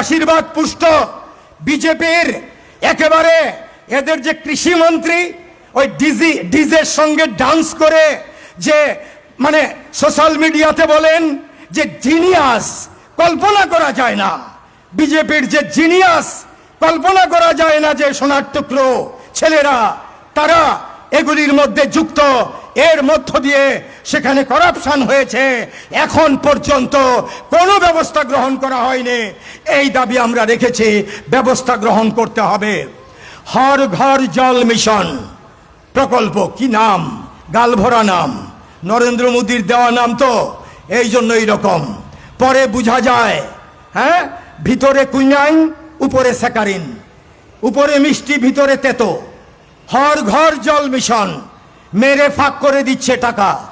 আশীর্বাদ পুষ্ট। বিজেপির একেবারে এদের যে কৃষি মন্ত্রী, ওই ডিজি, ডিজের সঙ্গে ডান্স করে যে মানে সোশ্যাল মিডিয়াতে বলেন যে জিনিয়াস, কল্পনা করা যায় না। বিজেপির যে জিনিয়াস, কল্পনা করা যায় না যে সোনার টুকরো। ছেলেরা, তারা এগুলির মধ্যে যুক্ত। এর মধ্য দিয়ে সেখানে করাপশন হয়েছে। এখন পর্যন্ত কোনো ব্যবস্থা গ্রহণ করা হয়নি। এই দাবি আমরা রেখেছি, ব্যবস্থা গ্রহণ করতে হবে। হর ঘর জল মিশন। প্রকল্প, কি নাম? গালভরা নাম। নরেন্দ্র মোদীর দেওয়া নাম তো, এই জন্য রকম। পরে বোঝা যায় হ্যাঁ? ভিতরে কুইনাইন, উপরে স্যাকারিন। উপরে মিষ্টি, ভিতরে তেতো। হর ঘর জল মিশন। মেরে ফাঁক করে দিচ্ছে টাকা।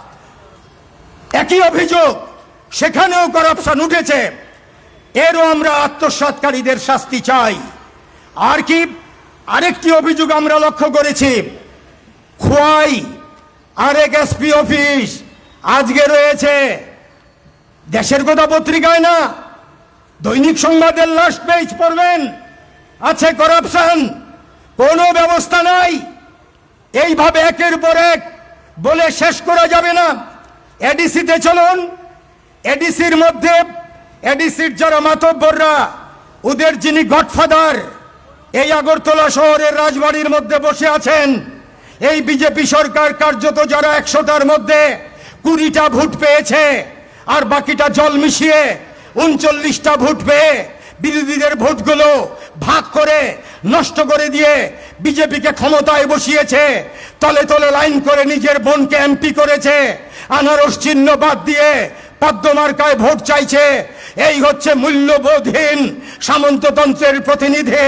একই অভিযোগ, সেখানেও করাপশন উঠেছে। এরও আমরা আত্মসাৎকারীদের শাস্তি চাই। আর কি, আরেকটি অভিযোগ আমরা লক্ষ্য করেছি। খোয়াই, আরেক এসপি অফিস, আজকে রয়েছে। দেশের কথা পত্রিকায় না। দৈনিক সংবাদের লাস্ট পেজ পড়বেন। আছে করাপশন কোনো ব্যবস্থা নাই। এইভাবে একের পর এক বলে শেষ করা যাবে না। এডিসিতে চলুন। এডিসির মধ্যে, এডিসির যারা মাতব্বররা, ওদের যিনি গডফাদার, এই আগরতলা শহরের রাজবাড়ির মধ্যে বসে আছেন, এই বিজেপি সরকার কার্যত যারা একশোটার মধ্যে কুড়িটা ভোট পেয়েছে, আর বাকিটা জল মিশিয়ে উনচল্লিশটা ভোট পেয়ে বিরোধীদের ভোটগুলো ভাগ করে নষ্ট করে দিয়ে বিজেপিকে ক্ষমতায় বসিয়েছে। তলে তলে লাইন করে নিজের বোনকে এমপি করেছে। আনারস চিহ্ন বাদ দিয়ে পদ্মমার্কায় ভোট চাইছে। এই হচ্ছে মূল্যবোধহীন সামন্ততন্ত্রের প্রতিনিধি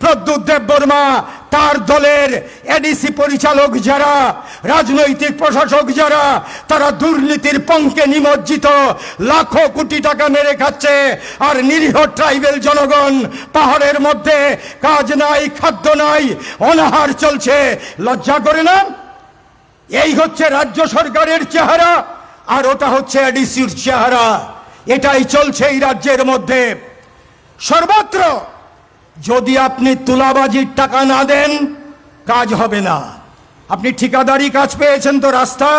প্রদ্যুৎ দেব বর্মা তার দলের এডিসি পরিচালক যারা, রাজনৈতিক প্রশাসক যারা, তারা দুর্নীতির পঙ্কে নিমজ্জিত, লাখো কোটি টাকা মেরে খাচ্ছে, আর নিরীহ ট্রাইবেল জনগণ, পাহাড়ের মধ্যে কাজ নাই, খাদ্য নাই, অনাহার চলছে। লজ্জা করে না? এই হচ্ছে রাজ্য সরকারের চেহারা, আর ওটা হচ্ছে এডিসির চেহারা। এটাই চলছে এই রাজ্যের মধ্যে। সর্বত্র যদি আপনি তুলাবাজির টাকা না দেন, কাজ হবে না। আপনি ঠিকাদারি কাজ পেয়েছেন তো রাস্তা,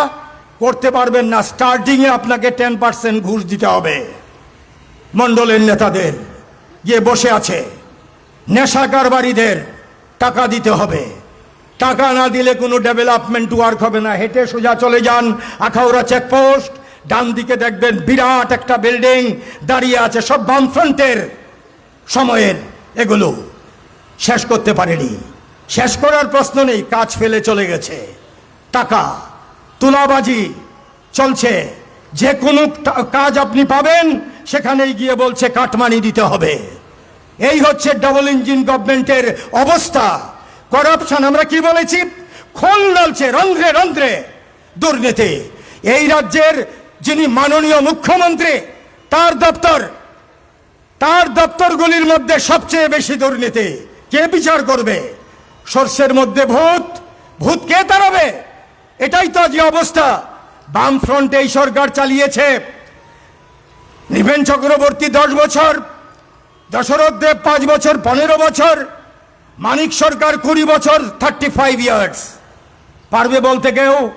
করতে পারবেন না। স্টার্টিংয়ে আপনাকে টেন পার্সেন্ট ঘুষ দিতে হবে। মণ্ডলের নেতাদের গিয়ে বসে আছে, নেশা কারবারিদের টাকা দিতে হবে। টাকা না দিলে কোনো ডেভেলপমেন্ট ওয়ার্ক হবে না। হেঁটে সোজা চলে যান আখাউড়া চেকপোস্ট। ডান দিকে দেখবেন বিরাট একটা বিল্ডিং দাঁড়িয়ে আছে। সব বামফ্রন্টের সময়ের এগুলো শেষ করতে পারেনি। শেষ করার প্রশ্ন নেই, কাজ ফেলে চলে গেছে। টাকা, তুলাবাজি চলছে। যে কোনো কাজ আপনি পাবেন সেখানে গিয়ে বলছে কাটমানি দিতে হবে। এই হচ্ছে ডাবল ইঞ্জিন গভর্নমেন্টের অবস্থা। করাপশন আমরা কি বলেছি? খোল নলছে, রন্ধ্রে রন্ধ্রে দুর্নীতি। এই রাজ্যের যিনি মাননীয় মুখ্যমন্ত্রী, তার দপ্তর তার দপ্তরগুলির মধ্যে সবচেয়ে বেশি দুর্নীতি। কে বিচার করবে? সর্ষের মধ্যে ভূত। ভূত কে তাড়াবে? এটাই তো যে অবস্থা। বাম ফ্রন্ট এই সরকার চালিয়েছে। নিবেন চক্রবর্তী দশ বছর, দশরথ দেব পাঁচ বছর, পনেরো বছর, মানিক সরকার কুড়ি বছর থার্টি ফাইভ ইয়ার্স পারবে বলতে কেউ?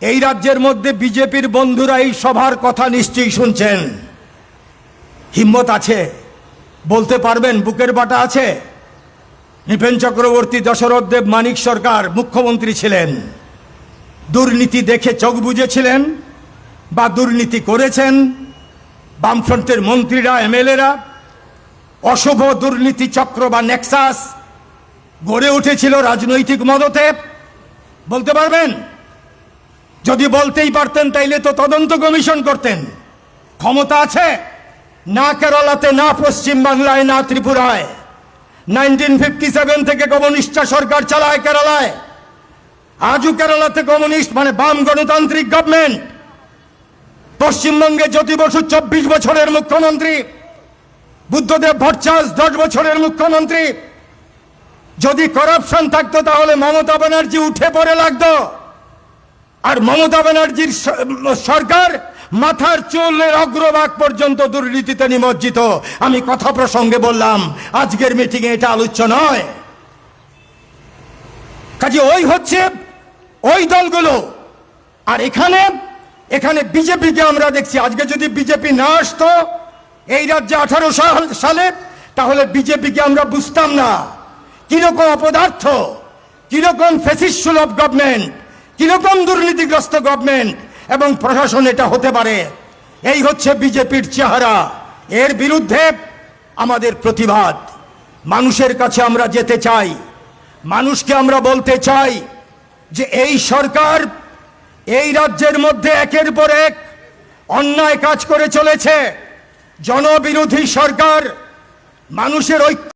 এই রাজ্যের মধ্যে বিজেপির বন্ধুরা এই সভার কথা নিশ্চয়ই শুনছেন। হিম্মত আছে। বলতে পারবেন বুকের বাটা আছে। নৃপেন চক্রবর্তী, দশরথ দেব, মানিক সরকার মুখ্যমন্ত্রী ছিলেন। দুর্নীতি দেখে চোখ বুঝেছিলেন বা দুর্নীতি করেছেন। বামফ্রন্টের মন্ত্রীরা, এমএলএরা, অশুভ দুর্নীতি চক্র বা নেক্সাস গড়ে উঠেছিল রাজনৈতিক মদতে। বলতে পারবেন? যদি বলতেই পারতেন, তাইলে তো তদন্ত কমিশন করতেন। ক্ষমতা আছে? না কেরালাতে না পশ্চিমবাংলায় না ত্রিপুরায়। নাইনটিন ফিফটি সেভেন থেকে কমিউনিস্টরা সরকার চালায় কেরালায়। আজও কেরালাতে কমিউনিস্ট মানে বাম গণতান্ত্রিক গভর্নমেন্ট পশ্চিমবঙ্গে জ্যোতি বসু চব্বিশ বছরের মুখ্যমন্ত্রী। বুদ্ধদেব ভট্টাচার্য দশ বছরের মুখ্যমন্ত্রী। যদি করাপশন থাকতো তাহলে মমতা ব্যানার্জি উঠে পড়ে লাগতো। আর মমতা ব্যানার্জির সরকার মাথার চুলের অগ্রভাগ পর্যন্ত দুর্নীতিতে নিমজ্জিত। আমি কথা প্রসঙ্গে বললাম, আজকের মিটিংয়ে এটা আলোচ্য নয়। কাজে ওই হচ্ছে ওই দলগুলো। আর এখানে এখানে বিজেপিকে আমরা দেখছি। আজকে যদি বিজেপি না আসতো এই রাজ্যে আঠারো সালে তাহলে বিজেপিকে আমরা বুঝতাম না। কীরকম অপদার্থ, কীরকম ফেসিস সুলভ গভর্নমেন্ট কীরকম দুর্নীতিগ্রস্ত গভর্নমেন্ট এবং প্রশাসন এটা হতে পারে। এই হচ্ছে বিজেপির চেহারা। এর বিরুদ্ধে আমাদের প্রতিবাদ। মানুষের কাছে আমরা যেতে চাই। মানুষকে আমরা বলতে চাই যে এই সরকার এই রাজ্যের মধ্যে একের পর এক অন্যায় কাজ করে চলেছে। জনবিরোধী সরকার, মানুষের ঐক্য